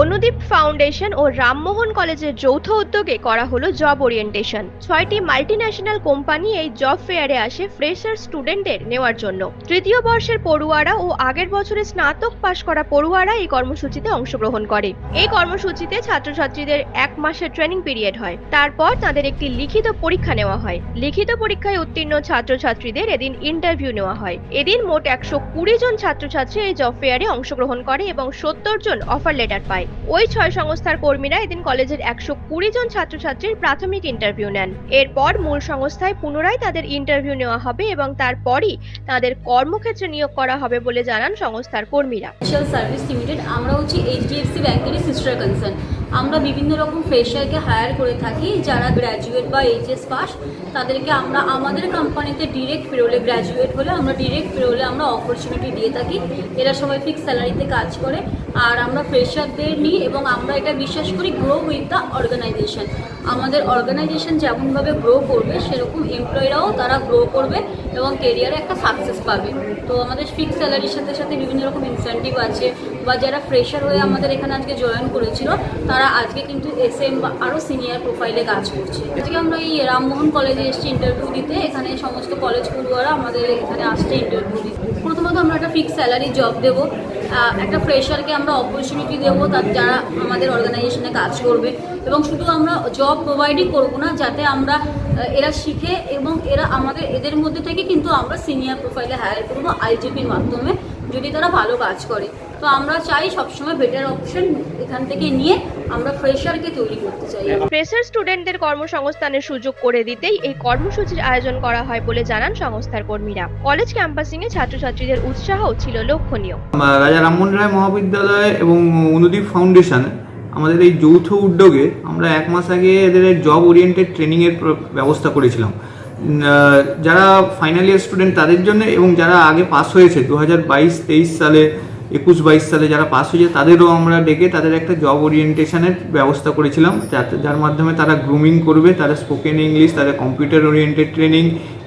Anudeep foundation ও রামমোহন কলেজের যৌথ উদ্যোগে করা হলো জব ওরিয়েন্টেশন ছয়টি মাল্টিন্যাশনাল কোম্পানি এই জব ফেয়ারে আসে ফ্রেশার স্টুডেন্টদের নেওয়ার জন্য। তৃতীয় বর্ষের পড়ুয়ারা ও আগের বছরে স্নাতক পাশ করা পড়ুয়ারা এই কর্মসূচিতে অংশগ্রহণ করে। এই কর্মসূচিতে ছাত্রছাত্রীদের এক মাসের ট্রেনিং পিরিয়ড হয়। তারপর তাদের একটি লিখিত পরীক্ষা নেওয়া হয়। লিখিত পরীক্ষায় উত্তীর্ণ ছাত্রছাত্রীদের এদিন ইন্টারভিউ নেওয়া হয়। এদিন মোট একশো কুড়ি জন ছাত্রছাত্রী এই জব ফেয়ারে অংশগ্রহণ করে এবং সত্তর জন অফার লেটার পায়। ওই ছয় সংস্থার কর্মীরা এদিন কলেজের একশো কুড়ি জন ছাত্রছাত্রীর প্রাথমিক ইন্টারভিউ নেন। এরপর মূল সংস্থায় পুনরায় তাদের ইন্টারভিউ নেওয়া হবে এবং তারপরই তাদের কর্মক্ষেত্রে নিয়োগ করা হবে বলে জানান সংস্থার কর্মীরা। সার্ভিস লিমিটেড আমরা হচ্ছি এইচডিএফসি ব্যাংকেরই সিস্টার কনসার্ন আমরা বিভিন্ন রকম ফ্রেশারকে হায়ার করে থাকি, যারা গ্র্যাজুয়েট বা এইচএস পাস তাদেরকে আমরা আমাদের কোম্পানিতে ডিরেক্ট পেরোলে গ্র্যাজুয়েট হলে আমরা ডিরেক্ট পেরোলে আমরা অপরচুনিটি দিয়ে থাকি। এরা সবাই ফিক্স স্যালারিতে কাজ করে। আর আমরা ফ্রেশারদের নিই এবং আমরা এটা বিশ্বাস করি গ্রো উইথ দ্য অর্গানাইজেশন আমাদের অর্গানাইজেশন যেমনভাবে গ্রো করবে, সেরকম এমপ্লয়িরাও তারা গ্রো করবে। এবং কেরিয়ারে একটা সাকসেস পাবে। তো আমাদের ফিক্স স্যালারির সাথে সাথে বিভিন্ন রকম ইনসেন্টিভ আছে বা যারা ফ্রেশার হয়ে আমাদের এখানে আজকে জয়েন করেছিল, তারা আজকে কিন্তু এস এম বা আরও সিনিয়র প্রোফাইলে কাজ করছে। আজকে আমরা এই রামমোহন কলেজে এসেছি ইন্টারভিউ দিতে। এখানে সমস্ত কলেজ পড়ুয়ারা আমাদের এখানে আসছে ইন্টারভিউ দিতে। প্রথমত আমরা একটা ফিক্স স্যালারি জব দেবো। একটা ফ্রেশারকে আমরা অপরচুনিটি দেবো, তার যারা আমাদের অর্গানাইজেশনে কাজ করবে। এবং শুধু আমরা জব প্রোভাইডই করব না যাতে আমরা এরা শিখে এবং এরা আমাদের এদের মধ্যে থেকে কিন্তু আমরা সিনিয়র প্রোফাইলে হায়ার করব আইজিপির মাধ্যমে যদি তারা ভালো কাজ করে। তো আমরা চাই সবসময় বেটার অপশন এখান থেকে নিয়ে আমরা ফ্রেশারকে তৈরি করতে চাই। ফ্রেশার স্টুডেন্টদের কর্মসংস্থানের সুযোগ করে দিতেই এই কর্মসূচির আয়োজন করা হয় বলে জানান সংস্থার কর্মীরা। কলেজ ক্যাম্পাসিং এ ছাত্রছাত্রীদের উৎসাহ ছিল লক্ষণীয়। রাজা রামমোহন রায় মহাবিদ্যালয় এবং অনুদীপ ফাউন্ডেশন আমাদের এই যৌথ উদ্যোগে আমরা এক মাস আগে এদের জব ওরিয়েন্টেড ট্রেনিংয়ের ব্যবস্থা করেছিলাম। যারা ফাইনাল ইয়ার স্টুডেন্ট তাদের জন্য এবং যারা আগে পাস হয়েছে দু হাজার বাইশ, তেইশ সালে, একুশ বাইশ সালে যারা পাস হয়েছে তাদেরও আমরা ডেকে তাদের একটা জব ওরিয়েন্টেশনের ব্যবস্থা করেছিলাম। যার মাধ্যমে তারা গ্রুমিং করবে, তারা স্পোকেন ইংলিশ তাদের কম্পিউটার ওরিয়েন্টেড ট্রেনিং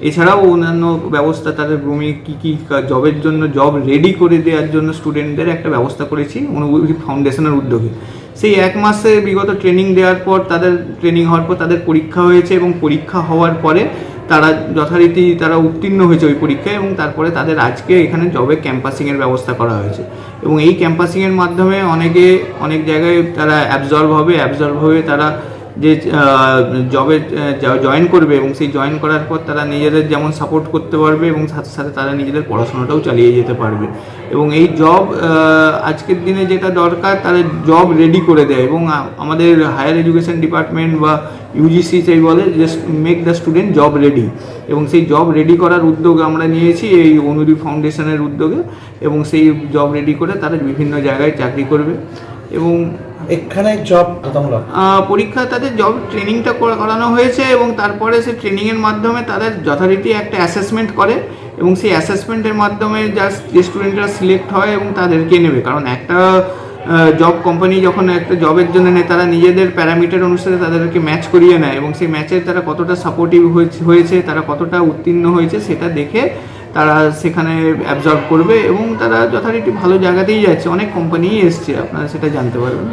এছাড়াও অন্যান্য ব্যবস্থা তাদের গ্রুমিং কী কী জবের জন্য জব রেডি করে দেওয়ার জন্য স্টুডেন্টদের একটা ব্যবস্থা করেছি অনুভূতি ফাউন্ডেশনের উদ্যোগে। সেই এক মাসে বিগত ট্রেনিং দেওয়ার পর, তাদের ট্রেনিং হওয়ার পর, তাদের পরীক্ষা হয়েছে এবং পরীক্ষা হওয়ার পরে তারা যথারীতি তারা উত্তীর্ণ হয়েছে ওই পরীক্ষায় এবং তারপরে তাদের আজকে এখানে জবে ক্যাম্পাসিংয়ের ব্যবস্থা করা হয়েছে। এবং এই ক্যাম্পাসিংয়ের মাধ্যমে অনেকে অনেক জায়গায় তারা অ্যাবজর্ব হবে অ্যাবজর্ব হয়ে তারা যে জবে জয়েন করবে এবং সেই জয়েন করার পর তারা নিজেদের যেমন সাপোর্ট করতে পারবে এবং সাথে সাথে তারা নিজেদের পড়াশোনাটাও চালিয়ে যেতে পারবে। এবং এই জব আজকের দিনে যেটা দরকার তাদের জব রেডি করে দেয় এবং আমাদের হায়ার এডুকেশন ডিপার্টমেন্ট বা ইউজিসি সেই বলে just make the student job ready এবং সেই জব রেডি করার উদ্যোগ আমরা নিয়েছি এই অনুদীপ ফাউন্ডেশনের উদ্যোগে। এবং সেই জব রেডি করে তারা বিভিন্ন জায়গায় চাকরি করবে। এবং এখানে জব তোমরা পরীক্ষা তাদের জব ট্রেনিংটা করানো হয়েছে এবং তারপরে সে ট্রেনিংয়ের মাধ্যমে তাদের যথারীতি একটা অ্যাসেসমেন্ট করে এবং সেই অ্যাসেসমেন্টের মাধ্যমে যে স্টুডেন্টরা সিলেক্ট হয় এবং তাদেরকে নেবে। কারণ একটা জব কোম্পানি যখন একটা জবের জন্য নেয়, তারা নিজেদের প্যারামিটার অনুসারে তাদেরকে ম্যাচ করিয়ে নেয় এবং সেই ম্যাচে তারা কতটা সাপোর্টিভ হয়েছে, তারা কতটা উত্তীর্ণ হয়েছে, সেটা দেখে তারা সেখানে অ্যাবজর্ব করবে এবং তারা যথারীতি ভালো জায়গাতেই যাচ্ছে। অনেক কোম্পানিই এসছে আপনারা সেটা জানতে পারবেন।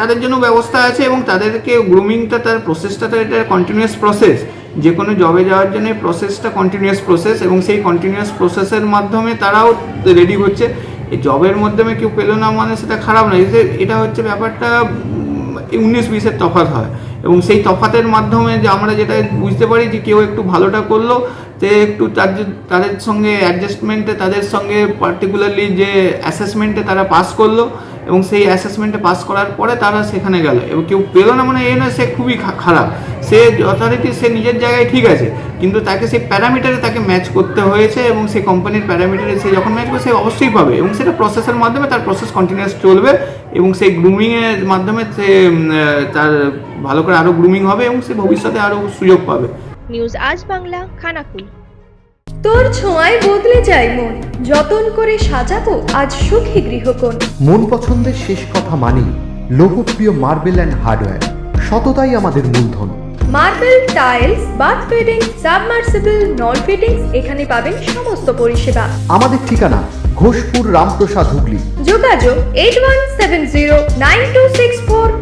তাদের জন্য ব্যবস্থা আছে এবং তাদেরকে গ্রুমিংটা তার প্রসেসটা তো এটা কন্টিনিউয়াস প্রসেস যে কোনো জবে যাওয়ার জন্য প্রসেসটা কন্টিনিউয়াস প্রসেস এবং সেই কন্টিনিউয়াস প্রসেসের মাধ্যমে তারাও রেডি হচ্ছে। এই জবের মাধ্যমে কেউ পেল না মানে সেটা খারাপ নয় যে এটা হচ্ছে ব্যাপারটা উনিশ বিশের তফাৎ হয়। এবং সেই তফাতের মাধ্যমে যে আমরা যেটা বুঝতে পারি যে কেউ একটু ভালোটা করল তে একটু তাদের সঙ্গে অ্যাডজাস্টমেন্টে তাদের সঙ্গে পার্টিকুলারলি যে অ্যাসেসমেন্টে তারা পাস করল এবং সেই অ্যাসেসমেন্টে পাস করার পরে তারা সেখানে গেল। এবং কেউ পেল না মানে এ নয়, সে খুবই খারাপ। সে যথারীতি সে নিজের জায়গায় ঠিক আছে, কিন্তু তাকে সেই প্যারামিটারে তাকে ম্যাচ করতে হয়েছে এবং সেই কোম্পানির প্যারামিটারে সে যখন ম্যাচ করবে, সে অবশ্যই পাবে এবং সেটা প্রসেসের মাধ্যমে তার প্রসেস কন্টিনিউয়াস চলবে এবং সেই গ্রুমিংয়ের মাধ্যমে সে তার ভালো করে আরও গ্রুমিং হবে এবং সে ভবিষ্যতে আরও সুযোগ পাবে। নিউজ আজ বাংলা খানাকুল। তোর ছোঁয়ায় বদলে যায় মন যতন করে সাজাবো আজ সুখী গৃহকোণ। মন পছন্দের শেষ কথা মানি লোকপ্রিয় মার্বেল অ্যান্ড হার্ডওয়্যার সততাই আমাদের মূলধন। Marble tiles bath fitting submersible নল ফিটিংস এখানে পাবেন সমস্ত পরিষেবা। আমাদের ঠিকানা ঘোষপুর রামপ্রসাদ হুগলি। যোগাযোগ eight one seven zero nine two six four